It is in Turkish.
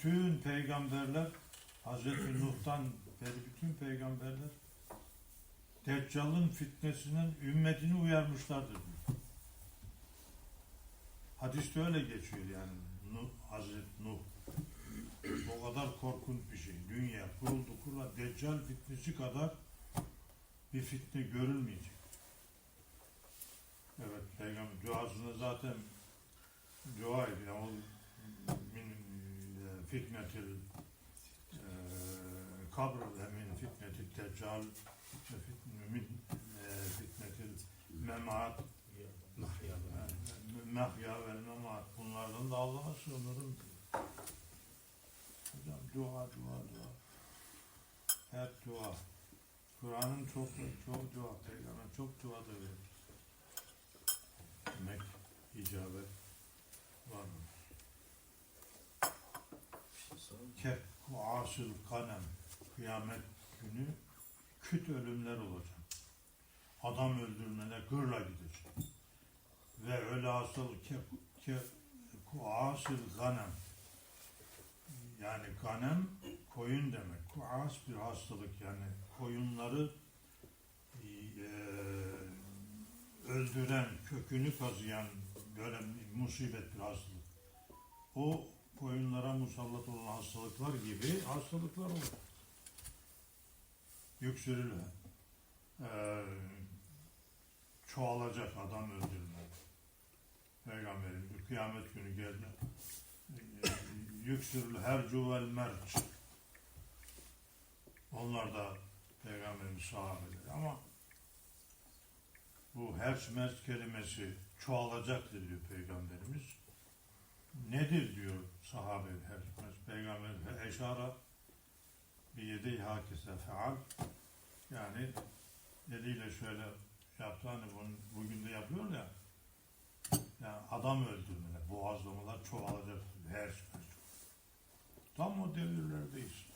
Bütün peygamberler Hazreti Nuh'tan beri bütün peygamberler Deccal'ın fitnesinden ümmetini uyarmışlardır. Hadiste öyle geçiyor yani Nuh, Hazreti Nuh. O kadar korkunç bir şey. Dünya kuruldu kurula Deccal fitnesi kadar bir fitne görülmeyecek. Evet Peygamber duasında zaten dua ediyor. E, fitnetil e, kabr ve min fitnetil deccal ve min e, fitnetil memat mehya ve memat bunlardan da Allah'a sığınırım. Hocam dua dua dua hep dua Kur'an'ın çok çok dua peygamber çok dua da verir. Demek icabet var mı? Kef asıl kanem kıyamet günü küt ölümler olacak. Adam öldürmeler gırla gidecek. Ve öyle asıl kef kef asıl ganem yani ganem koyun demek. Kuas bir hastalık yani koyunları eee, öldüren, kökünü kazıyan böyle bir musibet bir hastalık. O koyunlara musallat olan hastalıklar gibi hastalıklar olur. Yüksürülme. Eee çoğalacak adam öldürme. Peygamberin kıyamet günü geldi. Eee, Yüksürül her cuvel merç. Onlar da Peygamberin sahabeleri ama bu herç merç kelimesi çoğalacaktır diyor Peygamberimiz. Nedir diyor sahabe. Peygamber fe eşara bir yedi hakise feal yani eliyle şöyle yaptı hani bunu bugün de yapıyor ya yani adam öldürmeler, boğazlamalar çoğalacak herç merç. Tam o devirlerdeyiz.